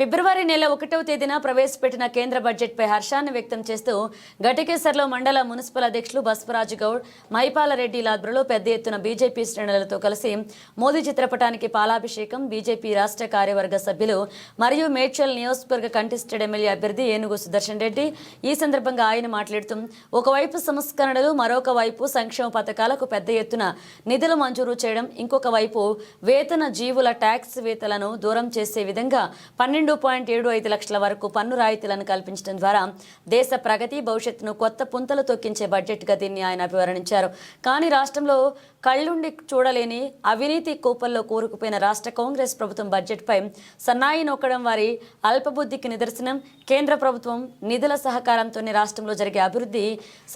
ఫిబ్రవరి నెల ఒకటవ తేదీన ప్రవేశపెట్టిన కేంద్ర బడ్జెట్పై హర్షాన్ని వ్యక్తం చేస్తూ ఘటకేసర్లో మండల మున్సిపల్ అధ్యక్షులు బస్వరాజు గౌడ్ మైపాలరెడ్డి లాద్రలో పెద్ద ఎత్తున బీజేపీ శ్రేణులతో కలిసి మోదీ చిత్రపటానికి పాలాభిషేకం బీజేపీ రాష్ట్ర కార్యవర్గ సభ్యులు మరియు మేడ్చల్ నియోజకవర్గ కంటెస్టెడ్ ఎమ్మెల్యే అభ్యర్థి ఏనుగు సుదర్శన్ రెడ్డి. ఈ సందర్భంగా ఆయన మాట్లాడుతూ ఒకవైపు సంస్కరణలు మరొక వైపు సంక్షేమ పథకాలకు పెద్ద ఎత్తున నిధులు మంజూరు చేయడం ఇంకొక వైపు వేతన జీవుల ట్యాక్స్ వేతలను దూరం చేసే విధంగా పన్నెండు రెండు పాయింట్ ఏడు ఐదు లక్షల వరకు పన్ను రాయితీలను కల్పించడం ద్వారా దేశ ప్రగతి భవిష్యత్తును కొత్త పుంతలు తొక్కించే బడ్జెట్గా దీన్ని ఆయన అభివర్ణించారు. కానీ రాష్ట్రంలో కళ్ళుండి చూడలేని అవినీతి కూపల్లో కూరుకుపోయిన రాష్ట్ర కాంగ్రెస్ ప్రభుత్వం బడ్జెట్పై సన్నాయి నొక్కడం వారి అల్పబుద్ధికి నిదర్శనం. కేంద్ర ప్రభుత్వం నిధుల సహకారంతోనే రాష్ట్రంలో జరిగే అభివృద్ధి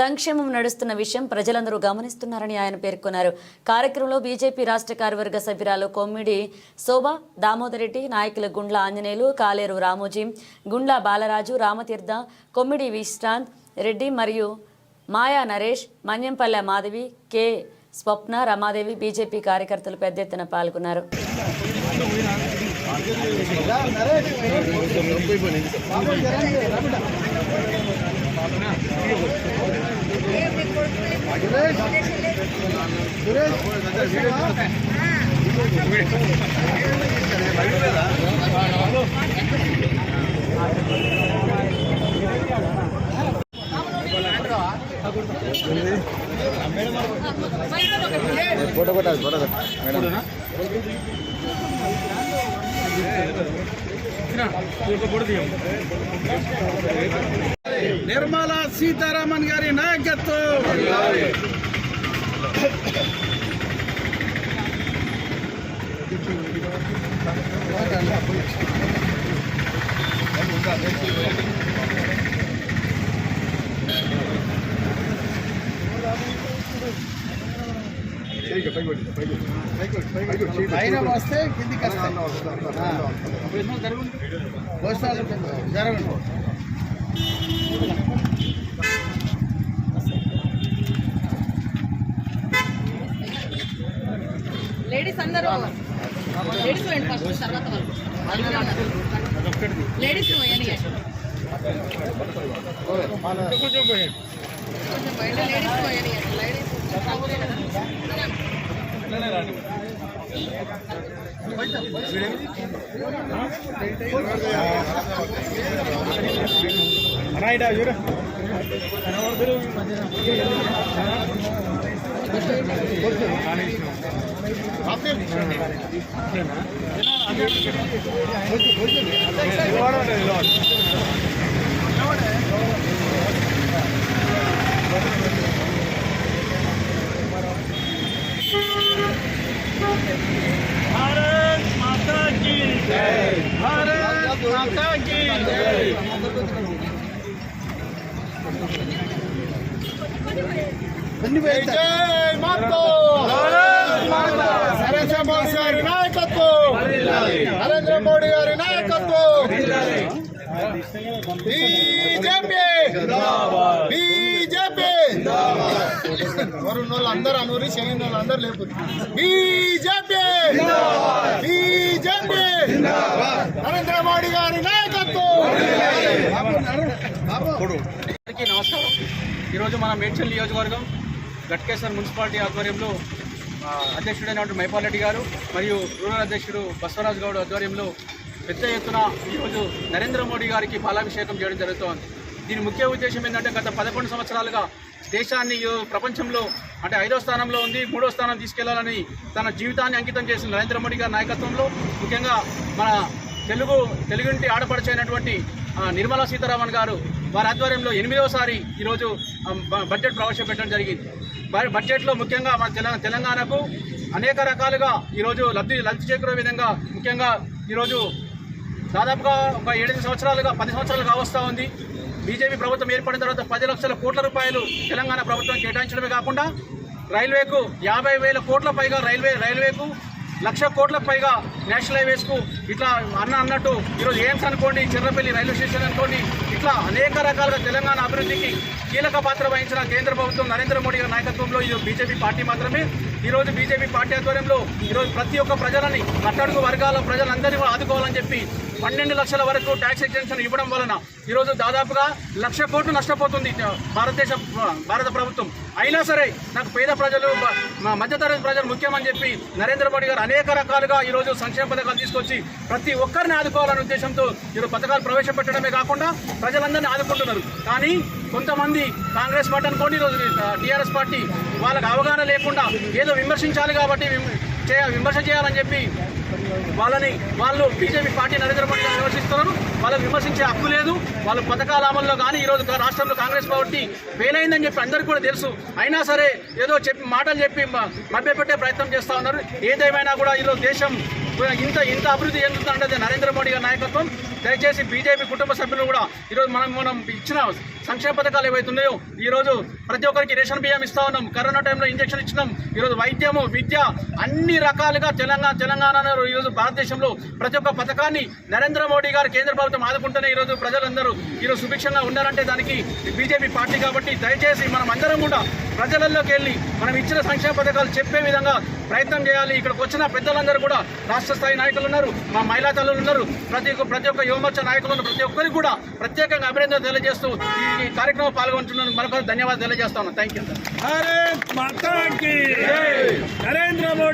సంక్షేమం నడుస్తున్న విషయం ప్రజలందరూ గమనిస్తున్నారని ఆయన పేర్కొన్నారు. కార్యక్రమంలో బీజేపీ రాష్ట్ర కార్యవర్గ సభ్యురాలు కొమ్మిడి శోభ దామోదరెడ్డి నాయకులు గుండ్ల ఆంజనేయులు కాలేరు రామోజీ గుండ్ల బాలరాజు రామతీర్థ కొమ్మిడి విశ్రాంత్ రెడ్డి మరియు మాయా నరేష్ మన్యంపల్లె మాధవి కె. స్వప్న రమాదేవి బీజేపీ కార్యకర్తలు పెద్ద ఎత్తున పాల్గొన్నారు ఫోటో కొట్టాలి ఫోటో కొట్టాలి మేడం నిర్మలా సీతారామన్ గారి నాయకత్వం. పైన వస్తే కిందికి జరగండి లేడీస్ అందరూ లేడీస్ ఫస్ట్ తర్వాత వాళ్ళు. లేడీస్ కొంచెం పోయండి. కొంచెం లేడీస్ పోయండి. లేడీస్ అట్లనే రాండి. రాయిడా చూడ. మాతో! నరేంద్ర మోడీ గారి నాయకత్వం! నరేంద్ర మోడీ గారి నాయకత్వం! బీజేపీ! బీజేపీ! ఎవరున్న వాళ్ళు అందరూ అనూరి చెల్లిన వాళ్ళు అందరూ లేపు బీజేపీ! బీజేపీ! నరేంద్ర మోడీ గారి నాయకత్వం! నమస్కారం. ఈరోజు మన మేడ్చల్ నియోజకవర్గం గట్కేశ్వర్ మున్సిపాలిటీ ఆధ్వర్యంలో అధ్యక్షుడైనటువంటి మైపాలరెడ్డి గారు మరియు రూరల్ అధ్యక్షుడు బసవరాజ్ గౌడ్ ఆధ్వర్యంలో పెద్ద ఎత్తున ఈరోజు నరేంద్ర మోడీ గారికి పాలాభిషేకం చేయడం జరుగుతోంది. దీని ముఖ్య ఉద్దేశం ఏంటంటే గత పదకొండు సంవత్సరాలుగా దేశాన్ని ప్రపంచంలో అంటే ఐదో స్థానంలో ఉంది మూడో స్థానం తీసుకెళ్ళాలని తన జీవితాన్ని అంకితం చేసిన నరేంద్ర మోడీ గారి నాయకత్వంలో ముఖ్యంగా మన తెలుగు తెలుగుంటి ఆడపడిచైనటువంటి ఆ, నిర్మలా సీతారామన్ గారు వారి ఆధ్వర్యంలో ఎనిమిదవసారి ఈరోజు బడ్జెట్ ప్రవేశపెట్టడం జరిగింది. బడ్జెట్లో ముఖ్యంగా మన తెలంగాణ తెలంగాణకు అనేక రకాలుగా ఈరోజు లబ్ధి లబ్ధి చేకూరే విధంగా ముఖ్యంగా ఈరోజు దాదాపుగా ఒక ఏడెనిమిది సంవత్సరాలుగా పది సంవత్సరాలు వస్తూ ఉంది. బీజేపీ ప్రభుత్వం ఏర్పడిన తర్వాత పది లక్షల కోట్ల రూపాయలు తెలంగాణ ప్రభుత్వం కేటాయించడమే కాకుండా రైల్వేకు యాభై వేల కోట్ల పైగా రైల్వే రైల్వేకు లక్ష కోట్ల పైగా నేషనల్ హైవేస్కు ఇట్లా అన్న అన్నట్టు ఈరోజు ఎయిమ్స్ అనుకోండి చిర్రపల్లి రైల్వే స్టేషన్ అనుకోండి ఇట్లా అనేక రకాలుగా తెలంగాణ అభివృద్ధికి కీలక పాత్ర వహించిన కేంద్ర ప్రభుత్వం నరేంద్ర మోడీ గారి నాయకత్వంలో ఇది బీజేపీ పార్టీ మాత్రమే. ఈరోజు బీజేపీ పార్టీ ఆధ్వర్యంలో ఈరోజు ప్రతి ఒక్క ప్రజలని అట్టడుగు వర్గాల ప్రజలందరినీ కూడా ఆదుకోవాలని చెప్పి పన్నెండు లక్షల వరకు ట్యాక్స్ ఎగ్జెన్షన్ ఇవ్వడం వలన ఈరోజు దాదాపుగా లక్ష కోట్లు నష్టపోతుంది భారతదేశ భారత ప్రభుత్వం. అయినా సరే నాకు పేద ప్రజలు మధ్యతరగతి ప్రజలు ముఖ్యమని చెప్పి నరేంద్ర మోడీ గారు అనేక రకాలుగా ఈరోజు సంక్షేమ పథకాలు తీసుకొచ్చి ప్రతి ఒక్కరిని ఆదుకోవాలనే ఉద్దేశంతో ఈరోజు పథకాలు ప్రవేశపెట్టడమే కాకుండా ప్రజలందరినీ ఆదుకుంటున్నారు. కానీ కొంతమంది కాంగ్రెస్ పార్టీ అనుకోండి ఈరోజు టీఆర్ఎస్ పార్టీ వాళ్ళకి అవగాహన లేకుండా ఏదో విమర్శించాలి కాబట్టి విమ- చేయ విమర్శ చేయాలని చెప్పి వాళ్ళని వాళ్ళు బీజేపీ పార్టీ నరేంద్ర మోడీ గారు విమర్శిస్తున్నారు. వాళ్ళకి విమర్శించే హక్కు లేదు. వాళ్ళ పథకాల అమల్లో కానీ ఈరోజు రాష్ట్రంలో కాంగ్రెస్ పార్టీ ఫెయిల్ అయిందని చెప్పి అందరికీ కూడా తెలుసు. అయినా సరే ఏదో చెప్పి మాటలు చెప్పి మభ్యపెట్టే ప్రయత్నం చేస్తూ ఉన్నారు. ఏదేమైనా కూడా ఈరోజు దేశం ఇంత ఇంత అభివృద్ధి చెందుతుందంటే నరేంద్ర మోడీ గారి నాయకత్వం. దయచేసి బీజేపీ కుటుంబ సభ్యులు కూడా ఈరోజు మనం మనం ఇచ్చిన సంక్షేమ పథకాలు ఏవైతే ఉన్నాయో ఈరోజు ప్రతి ఒక్కరికి రేషన్ బియ్యం ఇస్తా ఉన్నాం. కరోనా టైంలో ఇంజక్షన్ ఇచ్చినాం. ఈరోజు వైద్యము విద్య అన్ని రకాలుగా తెలంగాణ తెలంగాణలో ఈరోజు భారతదేశంలో ప్రతి ఒక్క పథకాన్ని నరేంద్ర మోడీ గారు కేంద్ర ప్రభుత్వం ఆదుకుంటేనే ఈరోజు ప్రజలందరూ ఈరోజు సుభిక్షంగా ఉన్నారంటే దానికి బీజేపీ పార్టీ కాబట్టి దయచేసి మనం అందరం కూడా ప్రజలలోకి వెళ్ళి మనం ఇచ్చిన సంక్షేమ పథకాలు చెప్పే విధంగా ప్రయత్నం చేయాలి. ఇక్కడికి వచ్చిన పెద్దలందరూ కూడా రాష్ట్ర స్థాయి నాయకులు ఉన్నారు. మా మహిళా తల్లులు ఉన్నారు. ప్రతి ఒక్క ప్రతి ఒక్క యువమోర్చ నాయకులను ప్రతి ఒక్కరికి కూడా ప్రత్యేకంగా అభినందన తెలియజేస్తూ ఈ కార్యక్రమం పాల్గొంటున్నందుకు మరొక ధన్యవాదాలు తెలియజేస్తాను థ్యాంక్ యూ నరేంద్ర మోడీ